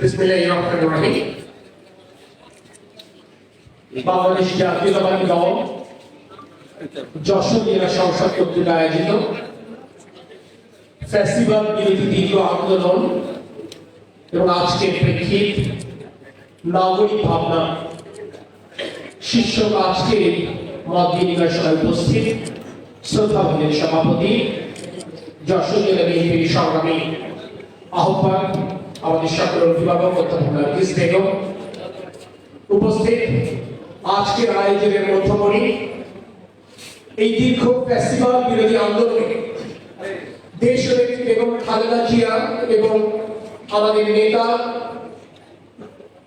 বিসমিল্লাহির রহমানির রহিম বাংলাদেশ জাতীয়তাবাদী দল, যশোর জেলা সংসদ কর্তৃক আয়োজিত ফেস্টিভ্যাল বিরোধী দ্বিতীয় আন্দোলন এবং আজকের প্রেক্ষিত নাগরিক ভাবনা শীর্ষক আজকের মত বিনিময় উপস্থিত শ্রদ্ধাভূমির সভাপতি যশোর জেলা বিএনপির সংগ্রামী আহ্বায়ক আমাদের সকল অভিভাবক, অধ্যাপক উপস্থিত আজকের আয়োজনের মধ্যমণি। এই দীর্ঘ ফেস্টিভ্যাল বিরোধী আন্দোলনে খালেদা জিয়া এবং আমাদের নেতা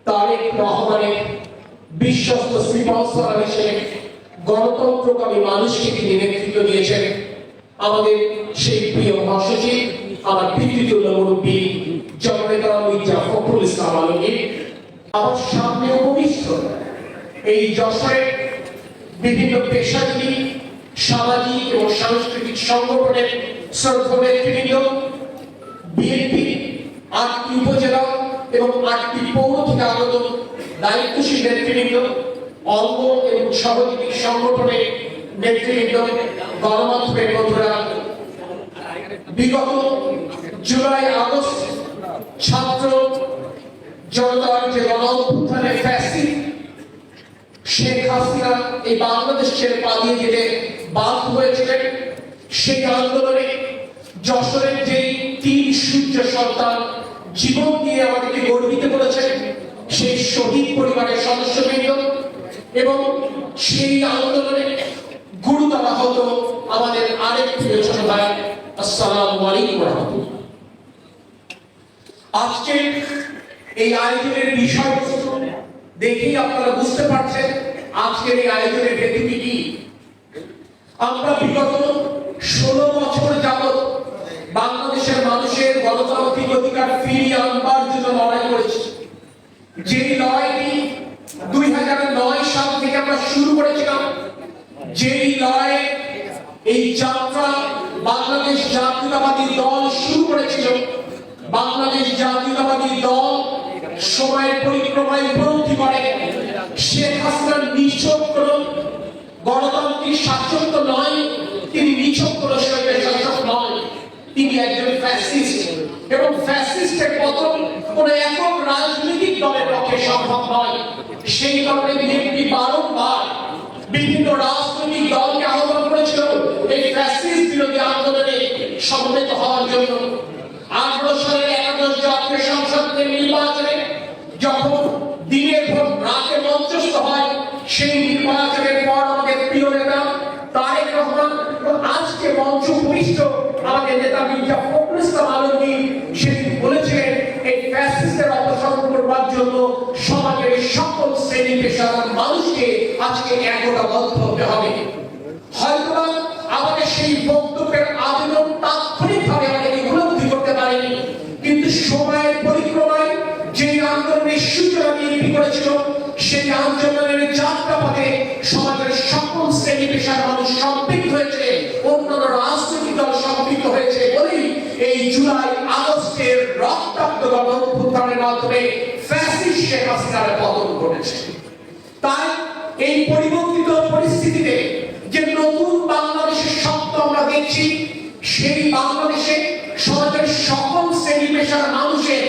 তারেক রহমানের বিশ্বস্ত শ্রীবৎসরা হিসেবে গণতন্ত্রকামী মানুষকে তিনি নেতৃত্ব দিয়েছেন। আমাদের সেই প্রিয় মহাসচিব, আমার পিতৃতুল্য মুরব্বী ইসলাম আমার সামনে উপবিষ্ট এই বিভিন্ন পেশাজীবী, সামাজিক এবং সাংস্কৃতিক সংগঠনের শ্রদ্ধা নেতৃবৃন্দ, বিএনপি, আটটি উপজেলা এবং আটটি পৌর থেকে আগত দায়িত্বশীল নেতৃবৃন্দ, অঙ্গ এবং সহযোগী সংগঠনের নেতৃবৃন্দ, গণমাধ্যমের বন্ধুরা, বিগত জুলাই আগস্ট ছাত্র জনতার যে গণ অভ্যুত্থানের ফ্যাসি শেখ হাসিনা এই বাংলাদেশ ছেড়ে পালিয়ে যেতে বাধ্য হয়েছিলেন। সেই আন্দোলনে যশোরের যেই তিন সূর্য সন্তান জীবন দিয়ে আমাদেরকে গর্বিত করেছেন, সেই শহীদ পরিবারের সদস্য সদস্যবৃন্দ এবং সেই আন্দোলনে গুরুতর আহত আমাদের আরেক প্রিয় ছোট ভাই, আসসালামু আলাইকুম রহমতুল্লাহ। আজকের এই আয়োজনের বিষয়বস্তু দেখেই আপনারা বুঝতে পারছেন, আজকের এই আয়োজনের হেতুটি কি? আমরা বিগত ষোলো বছর যাবৎ বাংলাদেশের মানুষের গণতান্ত্রিক অধিকার ফিরিয়ে আনবার জন্য লড়াই করেছি। যে লড়াইটি দুই হাজার নয় সাল থেকে আমরা শুরু করেছিলাম, যেই লড়াইয়ে এই যাত্রা বাংলাদেশ জাতীয়তাবাদী দল শুরু করেছিল। বাংলাদেশ দল সময়ের পরিক্রমায় উপলব্ধি করে। শেখ নিছক কোন গণতান্ত্রিক শাসক তো নয়, তিনি নিছক কোন শাসক নয়। তিনি একজন ফ্যাসিস্ট এবং ফ্যাসিস্টের পতন কোন একক রাজনৈতিক দলের পক্ষে সম্ভব নয়। সেই কারণে বিএনপি বারংবার বিভিন্ন রাজনৈতিক দলকে আহ্বান করেছিল এই ফ্যাসিস্ট বিরোধী আন্দোলনে সমবেত হওয়ার জন্য। আঠারো সালের একাদশ জাতীয় সংসদের সেই নির্বাচনের পর আমাদের প্রিয় নেতা তারেক রহমান আজকে মঞ্চ উপবিষ্ট আমাদের নেতা মির্জা সেদিন এই ফ্যাসিস্টের অপসারণ করবার জন্য সমাজের সকল শ্রেণি পেশার মানুষকে আজকে হতে হবে। হয়তোবা আমাদের সেই বক্তব্যের আবেদন তাৎক্ষণিকভাবে আমাদের উপলব্ধি করতে পারেনি, কিন্তু সময়ের পরিক্রমায় যে আন্দোলনের সূচনা করেছিল, সেই আন্দোলনের সম্পৃক্ত হয়েছে, অন্যান্য রাজনৈতিক দল সম্পৃক্ত হয়েছে বলেই এই জুলাই আগস্টের রক্তাক্ত গণ অভ্যুত্থানের মাধ্যমে ফ্যাসিস্ট শেখ হাসিনার পতন ঘটেছে। তাই এই পরিবর্তিত পরিস্থিতিতে যে নতুন বাংলাদেশের স্বপ্ন আমরা দেখছি, সেই বাংলাদেশে সমাজের সকল শ্রেণি পেশার মানুষের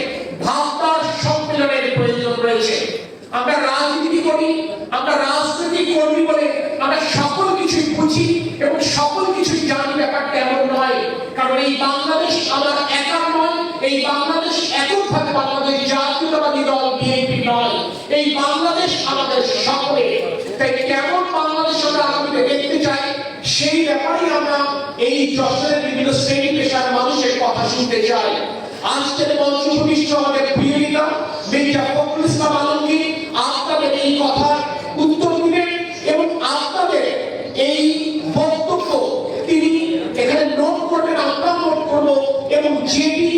ভাবনার সম্মেলনের প্রয়োজন রয়েছে। আমরা রাজনীতি করি, আমরা রাজনৈতিক কর্মী বলে এবং সকল কিছুই জানি ব্যাপারটা এমন নয়। কারণ এই বাংলাদেশ আমার একার নয়, এই বাংলাদেশ এককভাবে বাংলাদেশ জাতীয়তাবাদী দল, বিএনপি নয়। এই বাংলাদেশ আমাদের সকলে তাই কেমন বাংলাদেশ আমরা আগামীতে দেখতে চাই, সেই ব্যাপারে আমরা এই যশোরের বিভিন্ন শ্রেণি পেশার মানুষের কথা শুনতে চাই। আজকের মঞ্চ উপবিষ্ট আমাদের প্রিয় নেতা মির্জা ফখরুল ইসলাম আলমগীর, আপনাদের এই কথার উত্তর দিবেন এবং আপনাদের এই বক্তব্য তিনি এখানে নোট করবেন আমরা নোট করব এবং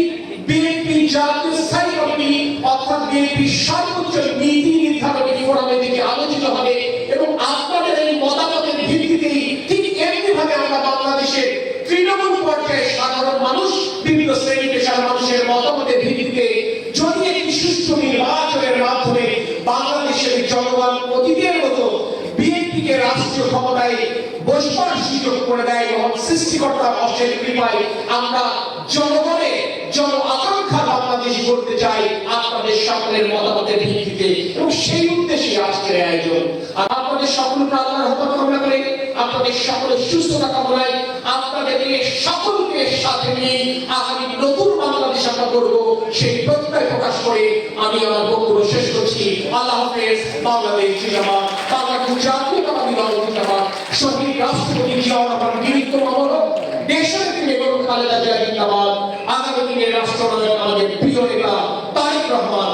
বিএনপি জাতীয় স্থায়ী কমিটি অর্থাৎ বিএনপি সর্বোচ্চ নীতি নির্ধারণী ফোরামের দিকে আলোচিত হবে এবং আপনাদের এই মতামতের ভিত্তিতেই ঠিক এমনি ভাবে আমরা বাংলাদেশের তৃণমূল পর্যায়ে সাধারণ মানুষ, বিভিন্ন শ্রেণি পেশার মানুষের মতামতের ভিত্তিতে যদি একটি সুষ্ঠু নির্বাচনের মাধ্যমে বাংলাদেশের জনগণ অতীতের মতো বিএনপিকে রাষ্ট্রীয় ক্ষমতায় বসবার সুযোগ করে দেয় এবং কৃপায় আমরা জনগণের জন আকাঙ্ক্ষা বাংলাদেশ করতে চাই আপনাদের সকলের মতামতের ভিত্তিতে এবং সেই উদ্দেশ্যে আজকের আয়োজন। আর আপনাদের আল্লাহর রহমত কামনা করে আপনাদের সকলের সুস্থতা কামনায় আপনাদের নিয়ে সকলকে সাথে নিয়ে আগামী নতুন বাংলাদেশ আমরা করব সেই প্রত্যয় প্রকাশ করে আমি আমার বক্তব্য শেষ করছি। আল্লাহ হাফেজ, বাংলাদেশ। শহীদ রাষ্ট্রপতি জিয়াউর নিমিত্তম অবরোধ দেশের তিনি এবং খালেদা জিয়া জিন্দাবাদ। আগামী দিনের রাষ্ট্রনায়ক আমাদের প্রিয় নেতা তারেক রহমান।